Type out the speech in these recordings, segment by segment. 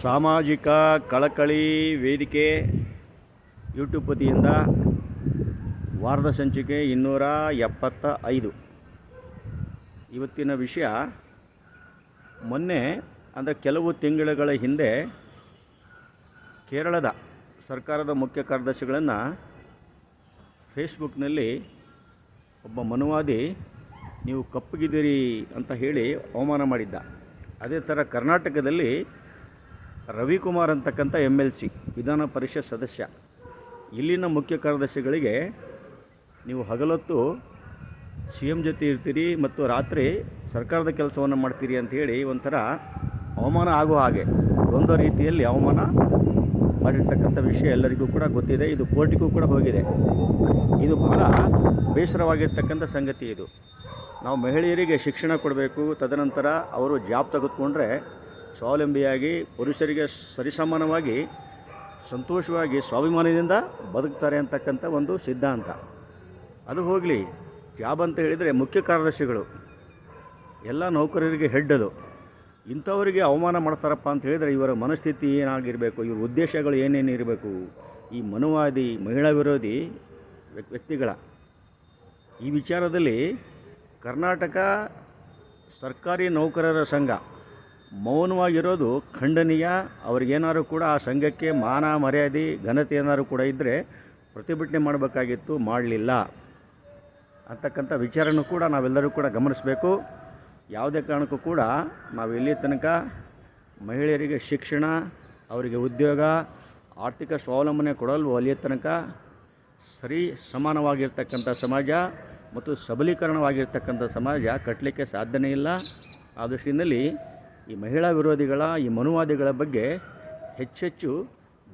ಸಾಮಾಜಿಕ ಕಳಕಳಿ ವೇದಿಕೆ ಯೂಟ್ಯೂಬ್ ವತಿಯಿಂದ ವಾರದ ಸಂಚಿಕೆ ಇನ್ನೂರ ಎಪ್ಪತ್ತ ಐದು ಇವತ್ತಿನ ವಿಷಯ ಮೊನ್ನೆ, ಅಂದರೆ ಕೆಲವು ತಿಂಗಳುಗಳ ಹಿಂದೆ ಕೇರಳದ ಸರ್ಕಾರದ ಮುಖ್ಯ ಕಾರ್ಯದರ್ಶಿಗಳನ್ನು ಫೇಸ್ಬುಕ್ನಲ್ಲಿ ಒಬ್ಬ ಮನುವಾದಿ, ನೀವು ಕಪ್ಪಗಿದ್ದೀರಿ ಅಂತ ಹೇಳಿ ಅವಮಾನ ಮಾಡಿದ್ದ. ಅದೇ ಥರ ಕರ್ನಾಟಕದಲ್ಲಿ ರವಿಕುಮಾರ್ ಅಂತಕ್ಕಂಥ ಎಂ ಎಲ್ ಸಿ, ವಿಧಾನ ಪರಿಷತ್ ಸದಸ್ಯ. ಇಲ್ಲಿನ ಮುಖ್ಯ ಕಾರ್ಯದರ್ಶಿಗಳಿಗೆ ನೀವು ಹಗಲೊತ್ತು ಸಿ ಎಂ ಜೊತೆ ಇರ್ತೀರಿ ಮತ್ತು ರಾತ್ರಿ ಸರ್ಕಾರದ ಕೆಲಸವನ್ನು ಮಾಡ್ತೀರಿ ಅಂತ ಹೇಳಿ ಒಂಥರ ಅವಮಾನ ಆಗೋ ಹಾಗೆ ಒಂದು ರೀತಿಯಲ್ಲಿ ಅವಮಾನ ಮಾಡಿರ್ತಕ್ಕಂಥ ವಿಷಯ ಎಲ್ಲರಿಗೂ ಕೂಡ ಗೊತ್ತಿದೆ. ಇದು ಕೋರ್ಟಿಗೂ ಕೂಡ ಹೋಗಿದೆ. ಇದು ಬಹಳ ಬೇಸರವಾಗಿರ್ತಕ್ಕಂಥ ಸಂಗತಿ ಇದು. ನಾವು ಮಹಿಳೆಯರಿಗೆ ಶಿಕ್ಷಣ ಕೊಡಬೇಕು, ತದನಂತರ ಅವರು ಜಾಬ್ ತೆಗೆದುಕೊಂಡ್ರೆ ಸ್ವಾವಲಂಬಿಯಾಗಿ ಪುರುಷರಿಗೆ ಸರಿಸಮಾನವಾಗಿ, ಸಂತೋಷವಾಗಿ, ಸ್ವಾಭಿಮಾನದಿಂದ ಬದುಕ್ತಾರೆ ಅಂತಕ್ಕಂಥ ಒಂದು ಸಿದ್ಧಾಂತ. ಅದು ಹೋಗಲಿ ಜಾಬ್ ಅಂತ ಹೇಳಿದರೆ ಮುಖ್ಯ ಕಾರ್ಯದರ್ಶಿಗಳು. ಎಲ್ಲ ನೌಕರರಿಗೆ ಹೆಡ್ ಅದು. ಇಂಥವರಿಗೆ ಅವಮಾನ ಮಾಡ್ತಾರಪ್ಪ ಅಂತ ಹೇಳಿದರೆ ಇವರ ಮನಸ್ಥಿತಿ ಏನಾಗಿರಬೇಕು, ಇವರ ಉದ್ದೇಶಗಳು ಏನೇನು ಇರಬೇಕು, ಈ ಮನುವಾದಿ, ಮಹಿಳಾ ವಿರೋಧಿ ವ್ಯಕ್- ವ್ಯಕ್ತಿಗಳ. ಈ ವಿಚಾರದಲ್ಲಿ ಕರ್ನಾಟಕ ಸರ್ಕಾರಿ ನೌಕರರ ಸಂಘ ಮೌನವಾಗಿರೋದು ಖಂಡನೀಯ. ಅವ್ರಿಗೇನಾದ್ರು ಕೂಡ ಆ ಸಂಘಕ್ಕೆ ಮಾನ, ಮರ್ಯಾದೆ, ಘನತೆ ಏನಾದರೂ ಕೂಡ ಇದ್ದರೆ ಪ್ರತಿಭಟನೆ ಮಾಡಬೇಕಾಗಿತ್ತು, ಮಾಡಲಿಲ್ಲ. ಅಂತಕ್ಕಂಥ ವಿಚಾರನೂ ಕೂಡ ನಾವೆಲ್ಲರೂ ಕೂಡ ಗಮನಿಸಬೇಕು. ಯಾವುದೇ ಕಾರಣಕ್ಕೂ ಕೂಡ ನಾವು ಇಲ್ಲಿ ತನಕ ಮಹಿಳೆಯರಿಗೆ ಶಿಕ್ಷಣ, ಅವರಿಗೆ ಉದ್ಯೋಗ, ಆರ್ಥಿಕ ಸ್ವಾವಲಂಬನೆ ಕೊಡಲು ಅಲ್ಲಿಯ ತನಕ ಸರಿ ಸಮಾನವಾಗಿರ್ತಕ್ಕಂಥ ಸಮಾಜ ಮತ್ತು ಸಬಲೀಕರಣವಾಗಿರ್ತಕ್ಕಂಥ ಸಮಾಜ ಕಟ್ಟಲಿಕ್ಕೆ ಸಾಧ್ಯನೇ ಇಲ್ಲ. ಆ ದೃಷ್ಟಿಯಲ್ಲಿ ಈ ಮಹಿಳಾ ವಿರೋಧಿಗಳ, ಈ ಮನುವಾದಿಗಳ ಬಗ್ಗೆ ಹೆಚ್ಚೆಚ್ಚು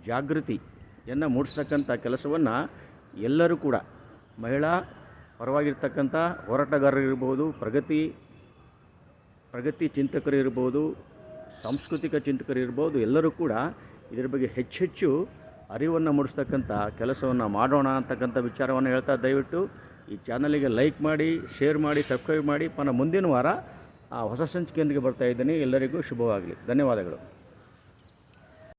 ಜಾಗೃತಿಯನ್ನು ಮೂಡಿಸ್ತಕ್ಕಂಥ ಕೆಲಸವನ್ನು ಎಲ್ಲರೂ ಕೂಡ, ಮಹಿಳಾ ಪರವಾಗಿರ್ತಕ್ಕಂಥ ಹೋರಾಟಗಾರರಿರ್ಬೋದು ಪ್ರಗತಿ ಪ್ರಗತಿ ಚಿಂತಕರು ಇರ್ಬೋದು, ಸಾಂಸ್ಕೃತಿಕ ಚಿಂತಕರು ಇರ್ಬೋದು, ಎಲ್ಲರೂ ಕೂಡ ಇದರ ಬಗ್ಗೆ ಹೆಚ್ಚೆಚ್ಚು ಅರಿವನ್ನು ಮೂಡಿಸ್ತಕ್ಕಂಥ ಕೆಲಸವನ್ನು ಮಾಡೋಣ ಅಂತಕ್ಕಂಥ ವಿಚಾರವನ್ನು ಹೇಳ್ತಾ ದಯವಿಟ್ಟು ಈ ಚಾನಲಿಗೆ ಲೈಕ್ ಮಾಡಿ ಶೇರ್ ಮಾಡಿ ಸಬ್ಸ್ಕ್ರೈಬ್ ಮಾಡಿ. ಪನ ಮುಂದಿನ ವಾರ ಆ ಹೊಸ ಸಂಚಿಕೆಯೊಂದಿಗೆ ಬರ್ತಾ ಇದ್ದೀನಿ. ಎಲ್ಲರಿಗೂ ಶುಭವಾಗಲಿ. ಧನ್ಯವಾದಗಳು.